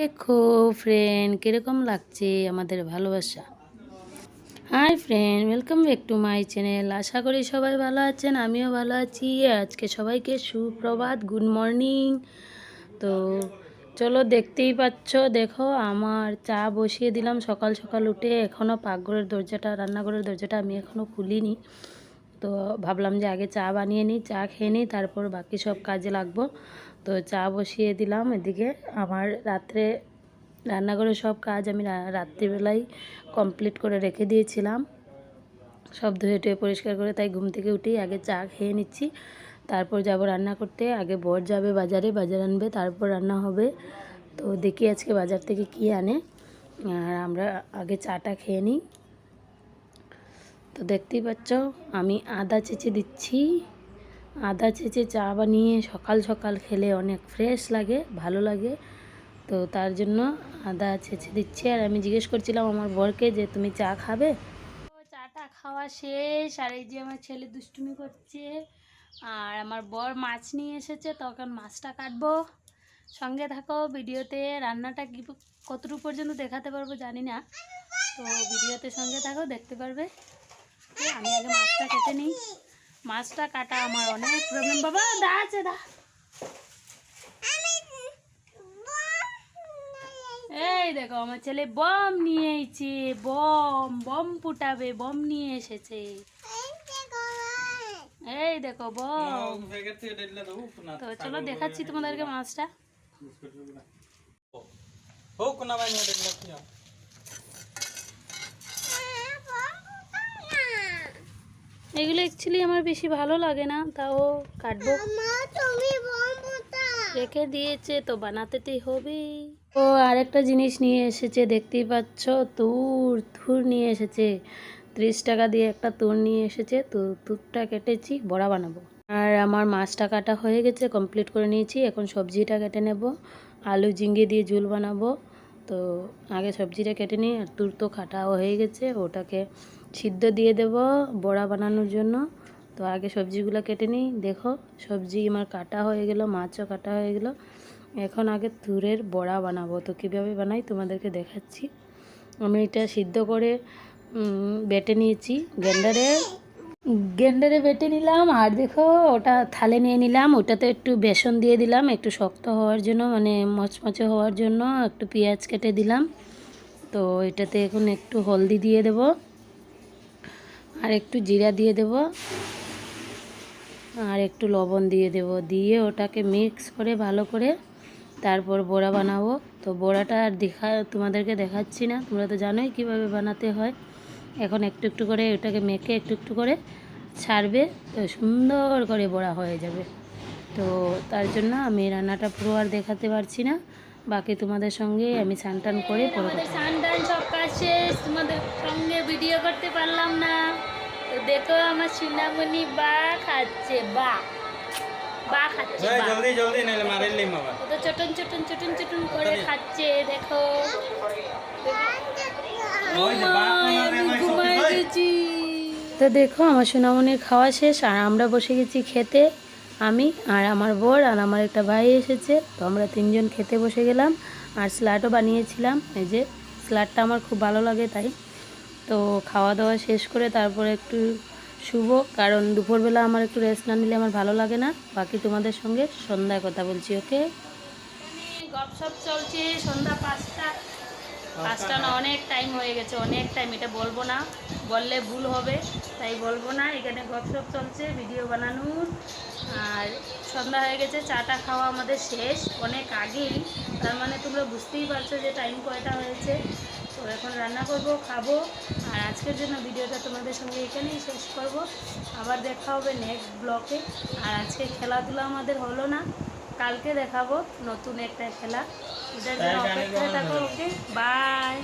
দেখো ফ্রেন্ড কীরকম লাগছে আমাদের ভালোবাসা? Hi friend welcome back to my channel আশা করি সবাই ভালো আছেন, আমিও ভালো আছি। আজকে সবাইকে সুপ্রভাত গুড মর্নিং তো চলো দেখতেই পাচ্ছ, দেখো আমার চা বসিয়ে দিলাম সকাল সকাল উঠে। এখনও পাকঘরের দরজাটা, রান্নাঘরের দরজাটা আমি এখনও খুলিনি। তো ভাবলাম যে আগে চা বানিয়ে নিই, চা খেয়ে নিই, তারপর বাকি সব কাজে লাগবো। তো চা বসিয়ে দিলাম এদিকে। আমার রাত্রে রান্নাঘরের সব কাজ আমি রাত্রিবেলায় কমপ্লিট করে রেখে দিয়েছিলাম। সব ধুয়ে টুয়ে পরিষ্কার করে তাই ঘুম থেকে উঠেই আগে চা খেয়ে নিচ্ছি। তারপর যাব রান্না করতে। আগে বর যাবে বাজারে, বাজার আনবে, তারপর রান্না হবে। তো দেখি আজকে বাজার থেকে কি আনে। আর আমরা আগে চাটা খেয়ে নিই। তো দেখতেই পাচ্ছ, আমি আদা চেঁচে দিচ্ছি। আদা চেঁচে চা বানিয়ে সকাল সকাল খেলে অনেক ফ্রেশ লাগে, ভালো লাগে। তো তার জন্য আদা ছেঁচে দিচ্ছি। আর আমি জিজ্ঞেস করছিলাম আমার বরকে যে, তুমি চা খাবে? চাটা খাওয়া শেষ। আর এই যে আমার ছেলে দুষ্টুমি করছে, আর আমার বর মাছ নিয়ে এসেছে তখন মাছটা কাটবো। সঙ্গে থাকো, ভিডিওতে রান্নাটা কি কতটুকু পর্যন্ত দেখাতে পারব জানি না। তো ভিডিওতে সঙ্গে থাকো, দেখতে পারবে। থাকে আমি আগে মাছটা কেটে নিই। মাছটা কাটা আমার অনেক প্রবলেম বাবা দা আছে দা। এই দেখো আমার ছেলে বম নিয়েছে বম বম ফুটাবে বম নিয়ে এসেছে। এই দেখো বম। তো চলো দেখাচ্ছি তোমাদেরকে মাছটা। হোক না ভাই এগুলো অ্যাকচুয়ালি আমার বেশি ভালো লাগে না তাও কাটবো। রেখে দিয়েছে তো বানাতেই হবে। ও আরেকটা জিনিস নিয়ে এসেছে দেখতেই পাচ্ছ তুর তুর নিয়ে এসেছে। ত্রিশ টাকা দিয়ে একটা তুর নিয়ে এসেছে তো তুরটা কেটেছি বড়া বানাবো। আর আমার মাছটা কাটা হয়ে গেছে কমপ্লিট করে নিয়েছি এখন সবজিটা কেটে নেব। আলু ঝিঙ্গে দিয়ে ঝুল বানাবো। তো আগে সবজিটা কেটে নিই, আর তুর তো কাটাও হয়ে গেছে, ওটাকে সিদ্ধ দিয়ে দেব বড়া বানানোর জন্য। তো আগে সবজিগুলো কেটে নিই, দেখো সবজি আমার কাটা হয়ে গেল, মাছও কাটা হয়ে গেল। এখন আগে তুরের বড়া বানাবো। তো কীভাবে বানাই তোমাদেরকে দেখাচ্ছি। আমি এটা সিদ্ধ করে বেটে নিয়েছি গ্যান্ডারে গ্যান্ডারে বেটে নিলাম, আর দেখো ওটা থালে নিয়ে নিলাম, ওটাতে একটু বেসন দিয়ে দিলাম, একটু শক্ত হওয়ার জন্য মানে মচমচে হওয়ার জন্য একটু পেঁয়াজ কেটে দিলাম। তো এটাতে এখন একটু হলদি দিয়ে দেব, আর একটু জিরা দিয়ে দেব, আর একটু লবণ দিয়ে দেব, দিয়ে ওটাকে মিক্স করে ভালো করে তারপর বড়া বানাবো। তো বড়াটা আর দেখা, তোমাদেরকে দেখাচ্ছি না, তোমরা তো জানোই কীভাবে বানাতে হয়। এখন একটু একটু করে ওটাকে মেখে একটু একটু করে ছাড়বে তো সুন্দর করে বড়া হয়ে যাবে। তো তার জন্য আমি রান্নাটা পুরো আর দেখাতে পারছি না। বাকি তোমাদের সঙ্গে আমি স্নান টান করে স্নান টান সব কাজ শেষ তোমাদের সঙ্গে ভিডিও করতে পারলাম না। তো দেখো আমার সোনামণি বা খাচ্ছে বা খাচ্ছে তো চটন করে খাচ্ছে দেখো। তো দেখো, আমার সোনামনির খাওয়া শেষ, আর আমরা বসে গেছি খেতে। আমি আর আমার বর আর আমার একটা ভাই এসেছে, তো আমরা তিনজন খেতে বসে গেলাম। আর স্যালাডও বানিয়েছিলাম। এই যে স্যালাডটা আমার খুব ভালো লাগে তাই। তো খাওয়া দাওয়া শেষ করে তারপরে একটু শুভ কারণ দুপুরবেলা আমার একটু রেস্ট না নিলে আমার ভালো লাগে না। বাকি তোমাদের সঙ্গে সন্ধ্যায় কথা বলছি, ওকে? গপসপ চলছে, সন্ধ্যা পাঁচটা। পাঁচটা না অনেক টাইম হয়ে গেছে, অনেক টাইম এটা বলব না। বললে ভুল হবে, তাই বলব না। এখানে গপসপ চলছে ভিডিও বানানোর। আর সন্ধ্যা হয়ে গেছে, চাটা খাওয়া আমাদের শেষ, অনেক আগেই। তার মানে তোমরা বুঝতেই পারছ যে টাইম কয়টা হয়েছে। তো এখন রান্না করব, খাব। আর আজকের জন্য ভিডিওটা তোমাদের সঙ্গে এখানেই শেষ করব। আবার দেখা হবে নেক্সট ব্লকে আর আজকে খেলাধুলা আমাদের হলো না। কালকে দেখাবো নতুন একটা খেলা। এটার জন্য অপেক্ষায় থাকো ওকে বাই